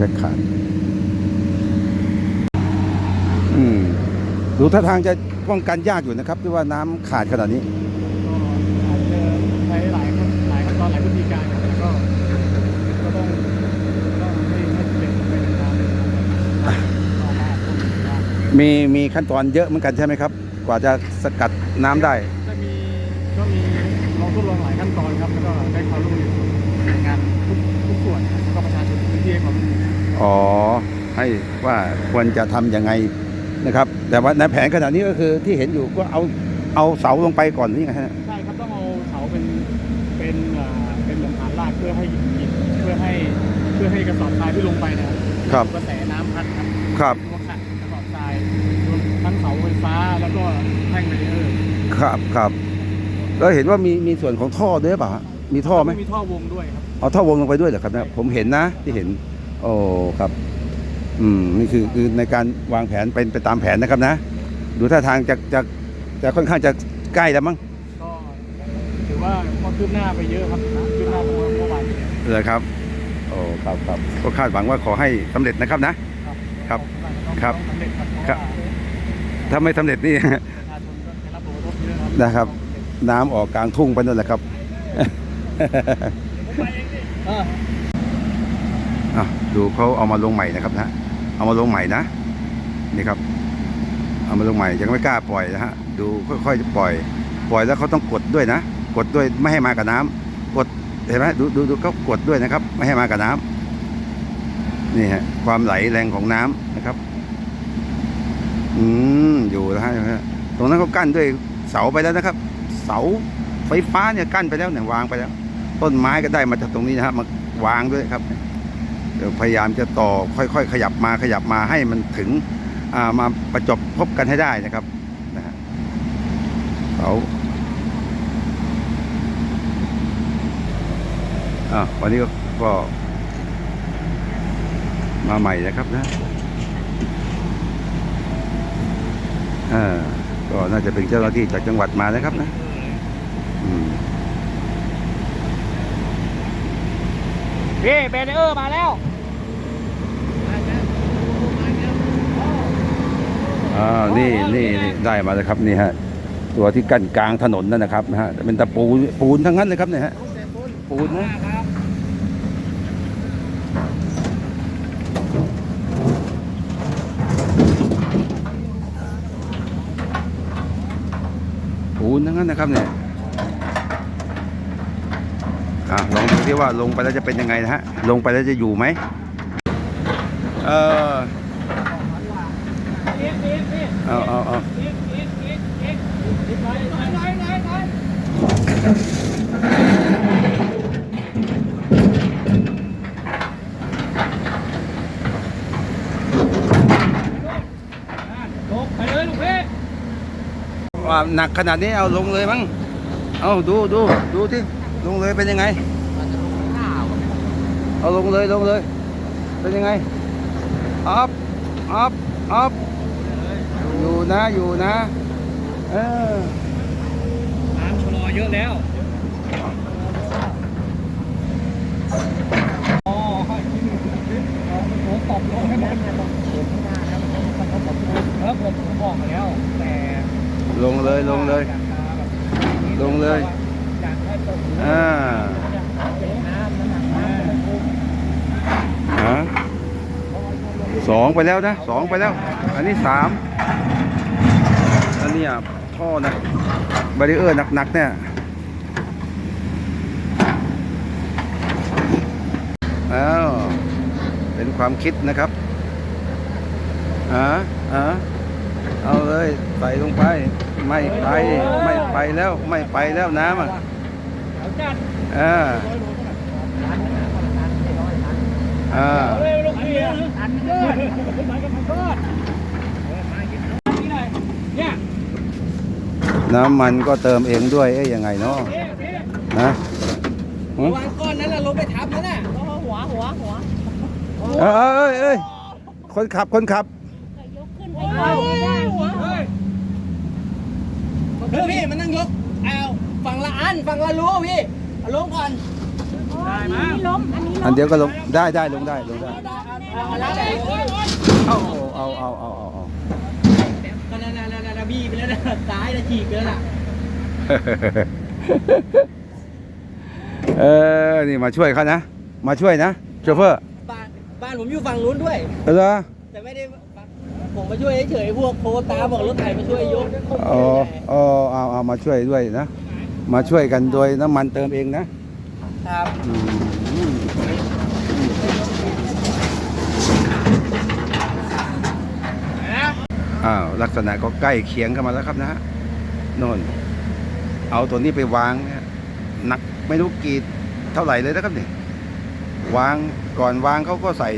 จะขาดดูท่าทางจะป้องกันยากอยู่นะครับที่ว่าน้ำขาดขนาดนี้ก็อาจจะใช้หลายขั้นหลายขั้นตอนหลายวิธีการแต่ก็ก็ต้องต้องให้ให้เร็จไปในทางเลยครับต่อมาต้องมีการมีมีขั้นตอนเยอะเหมือนกันใช่ไหมครับ กว่าจะสกัดน้ำได้จะมีก็มีลองทดลองหลายขั้นตอนครับแล้วก็ได้ความร่วมมือในงานทุกทุกส่วนแล้วก็ประชาชน ทุกพื้นที่ให้ความอ๋อให้ว่าควรจะทำยังไงนะครับ แต่ว่าในแผนขนาดนี้ก็คือที่เห็นอยู่ก็เอาเอาเสาลงไปก่อนหรือยังไงฮะใช่ครับต้องเอาเสาเป็นเป็นเป็นเหมือนฐานรากเพื่อให้เพื่อให้เพื่อให้กระสอบทรายที่ลงไปเนี่ยครับกระแสน้ำพัดครับครับตัวขัดกระสอบทรายรวมทั้งเสาไฟฟ้าแล้วก็แท่งเบรเออร์ครับครับแล้วเห็นว่ามีมีส่วนของท่อด้วยหรือเปล่าฮะ มีท่อไหมมีท่อวงด้วยครับเอาท่อวงลงไปด้วยเหรอครับเนะผมเห็นนะที่เห็น โอ้ครับ อืมนี่คือคือในการวางแผนเป็นไปตามแผนนะครับนะ ดูท่าทางจะจะจะค่อนข้างจะใกล้แล้วมั้งก็ถือว่าก็คืบหน้าไปเยอะครับคืบหน้าเมื่อเมื่อวานนี้เลยครับโอ้ครับครับก็คาดหวังว่าขอให้สำเร็จนะครับนะ ครับครับต้องสำเร็จครับเพครัราะบว่าถ้าไม่สำเร็จนี่ประชาชนก็ได้รับผลกระทบเยอะครับนะครับ น้ำออกกลางทุ่งไปนั่นแหละครับเอะดูเขาเอามาลงใหม่นะครับนะเอามาลงใหม่นะนี่ครับ เอามาลงใหม่ยังไม่กล้าปล่อยนะฮะดูค่อยๆจะปล่อย ปล่อยแล้วเขาต้องกดด้วยนะ กดด้วยไม่ให้มากับน้ำกดเห็นไหมดูดูดูเขากดด้วยนะครับ ไม่ให้มากับน้ำนี่ฮะความไหลแรงของน้ำนะครับ อืมอยู่นะฮะตรงนั้นเขากั้นด้วยเสาไปแล้วนะครับ เสาไฟฟ้าเนี่ยกั้นไปแล้วเนี่ยวางไปแล้ว ต้นไม้ก็ได้มาจากตรงนี้นะฮะมาวางด้วยครับเดี๋ยวพยายามจะต่อค่อยๆ ขยับมาขยับมาให้มันถึงามาประจบพบกันให้ได้นะครับนะฮะเสาอะวันนี้ก็ก็มาใหม่นะครับนะอ่าก็น่าจะเป็นเจ้าหน้าที่จากจังหวัดมานะครับนะอืม พี่เบรเออร์มาแล้วอ่านี่นี่นี่ได้มาแล้วครับนี่ฮะตัวที่กั้นกลางถนนนั่นนะครับนะฮะเป็นตะปูปูนทั้งนั้นเลยครับเนี่ยฮะปูนนะปูนทั้งนั้นนะครับเนี่ย อะลองดูที่ว่าลงไปแล้วจะเป็นยังไงนะฮะ ลงไปแล้วจะอยู่ไหมเออเอาเอาเอาลงไปเลยลูกพี่ว่าหนักขนาดนี้เอาลงเลยมั้ง เอาดูดูดูที่ ลงเลยเป็นยังไงเอาลงเลยลงเลย เป็นยังไงอัพอัพอัพอยู่นะอยู่นะเออน้ำชะลอเยอะแล้วอ๋อผมตบลงให้หมดแล้วผมผมบอกมาแล้วแต่ลงเลยลงเลยอยากจะแบบลงเลย อ่าฮะสองไปแล้วนะสองไปแล้ว อันนี้สามอันนี้อะท่อนะบาริเออร์หนักๆเนี่ยอ้าวเป็นความคิดนะครับอ่าอ่าเอาเลยใส่ลงไป ไม่ไป ไม่ไปแล้ว ไม่ไปแล้วน้ำอะ เอาจัดอ่าอ่าเอาเลยลูกพี่อันเกิดมันก็มันเกิดนี่หน่อยเนี่ยน้ำมันก็เติมเองด้วยเอ้ยยังไงเนาะพี่พี่นะหึวางก้อนนั้นน่ะลงไปทับแล้วน่ะหัวหัวหัวเอ้ยเอ้ยเอ้ยคนขับคนขับยกขึ้นไปก่อนได้หัวเฮ้ยเฮ้ยพี่มันต้องยกเอา ฝั่งละอันฝั่งละรู้พี่เอาลงก่อนโอ้อันนี้ล้มอันนี้อัล้นมเดียวก็ลงได้ได้ลงได้ลงได้แล้วแต่เอาเอาเอาเอาเอาเอาก็นั่นนั่นนั่นบี้ไปแล้วนะตายแล้วฉีกไปแล้วล่ะเออนี่มาช่วยเขานะ มาช่วยนะโชเฟอร์บ้านบ้านผมอยู่ฝั่งนู้นด้วยเออเหรอแต่ไม่ได้ผมมาช่วยเฉยๆพวกโทรตามบอกรถไถมาช่วยยกอ๋ออ๋อเอาเอามาช่วยด้วยนะ มาช่วยกันโดยน้ำมันเติมเองนะครับอืมอ้าวลักษณะก็ใกล้เคียงกันมาแล้วครับนะฮะโน่นเอาตัวนี้ไปวางเนี่ยหนักไม่รู้กี่เท่าไหร่เลยนะครับเนี่ยวางก่อนวางเขาก็ใส่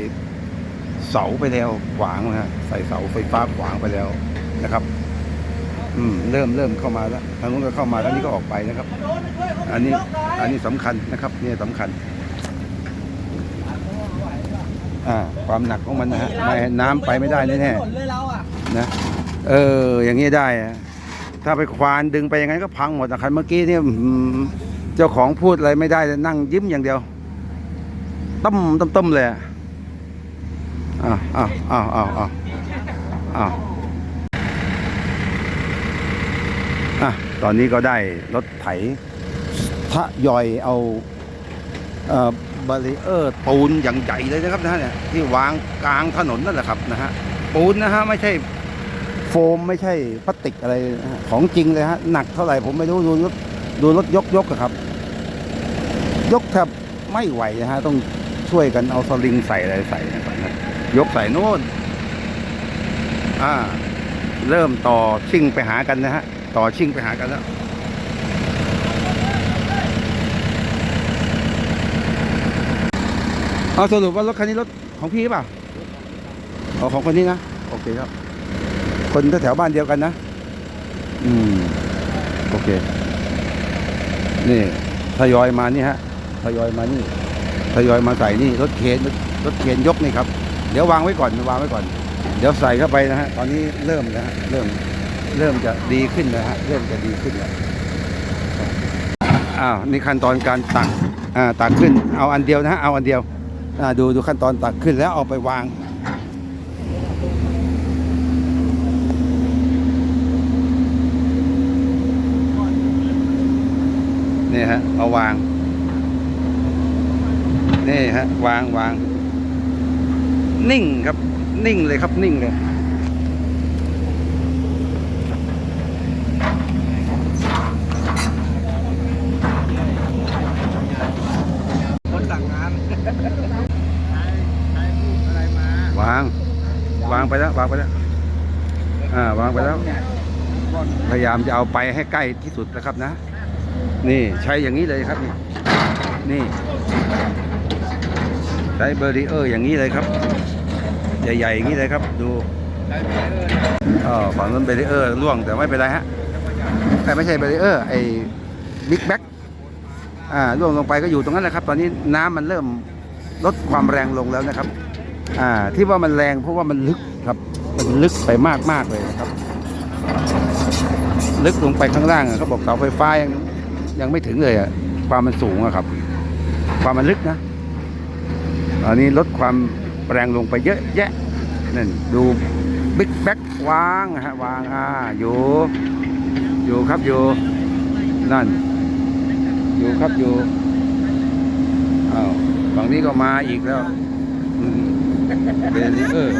เสาไปแล้วขวางนะฮะใส่เสาไฟฟ้าขวางไปแล้วนะครับ อืมเริ่มเริ่มเข้ามาแล้วทางนู้นก็เข้ามาทางนี้ก็ออกไปนะครับ อันนี้อันนี้สำคัญนะครับเนี่ยสำคัญอ่าความหนักของมันนะฮะไม่ให้น้ำไปไม่ได้แน่ๆนะเอออย่างนี้ได้ถ้าไปควานดึงไปยังไงก็พังหมดนะคันเมื่อกี้เนี่ยเจ้าของพูดอะไรไม่ได้นั่งยิ้มอย่างเดียวต้มต้มต้มเลยอะอ้าวอ้าวอ้าวอ้าวอ้าวอ้าวอะ ตอนนี้ก็ได้รถไถทะยอยเอาเออบารีเออร์ปูนอย่างใหญ่เลยนะครับนะฮะเนี่ยที่วางกลางถนนนั่นแหละครับนะฮะปูนนะฮะไม่ใช่โฟมไม่ใช่พลาสติกอะไระะของจริงเลยฮะหนักเท่าไหร่ผมไม่รู้ดูรถดูรถยกยกอะครับ ยกแทบไม่ไหวนะฮะต้องช่วยกันเอาสลิงใส่อะไรใส่นะครับนะยกใส่โน่นอ่า เริ่มต่อชิ่งไปหากันนะฮะ ต่อชิ่งไปหากันแล้วเอาสรุปว่ารถคันนี้รถของพี่หรือเปล่าอ๋อของคนนี้นะ โอเคครับ คนแถวบ้านเดียวกันนะ อืม โอเค นี่ทยอยมานี่ฮะทยอยมานี่ทยอยมาใส่นี่รถเคนรถรถเคนยกนี่ครับ เดี๋ยววางไว้ก่อนวางไว้ก่อน เดี๋ยวใส่เข้าไปนะฮะ ตอนนี้เริ่มแล้วฮะ เริ่ม เริ่มจะดีขึ้นนะฮะเริ่มจะดีขึ้นแล้วอ้าวนี่ขั้นตอนการตักอ่าตักขึ้นเอาอันเดียวนะฮะเอาอันเดียวอ่าดูดูขั้นตอนตักขึ้นแล้วเอาไปวางนี่ฮะเอาวางนี่ฮะวางวาง นิ่งครับนิ่งเลยครับนิ่งเลย คนสั่งงานใครใครพูดอะไรมา วาง วางไปแล้ววางไปแล้วอ่าวางไปแล้ว พยายามจะเอาไปให้ใกล้ที่สุดนะครับนะ นี่ใช้อย่างนี้เลยครับ นี่นี่ใช้เบอร์ริเออร์อย่างนี้เลยครับ ใหญ่ๆอย่างนี้เลยครับ ดูอ๋อฝั่งนั้นเบรเออร์ร่วงแต่ไม่เป็นไรฮะแต่ไม่ใช่เบรเออร์ไอ้บิ๊กแบ็กอ่าร่วงลงไปก็อยู่ตรงนั้นแหละครับ ตอนนี้น้ำมันเริ่ม ลดความแรงลงแล้วนะครับ อ่า ที่ว่ามันแรงเพราะว่ามันลึกครับ มันลึกไปมากมากเลยนะครับ ลึกลงไปข้างล่างอะเขาบอกเสาไฟฟ้ายังยังไม่ถึงเลยอะความมันสูงอะครับ ความมันลึกนะตอนนี้ลดความแรงลงไปเยอะแยะนั่นดูบิ๊กแบ็กวางนะฮะวางอ่าอยู่ อยู่ครับอยู่นั่น อยู่ครับอยู่อ้าว ฝั่งนี้ก็มาอีกแล้วเบรีเออ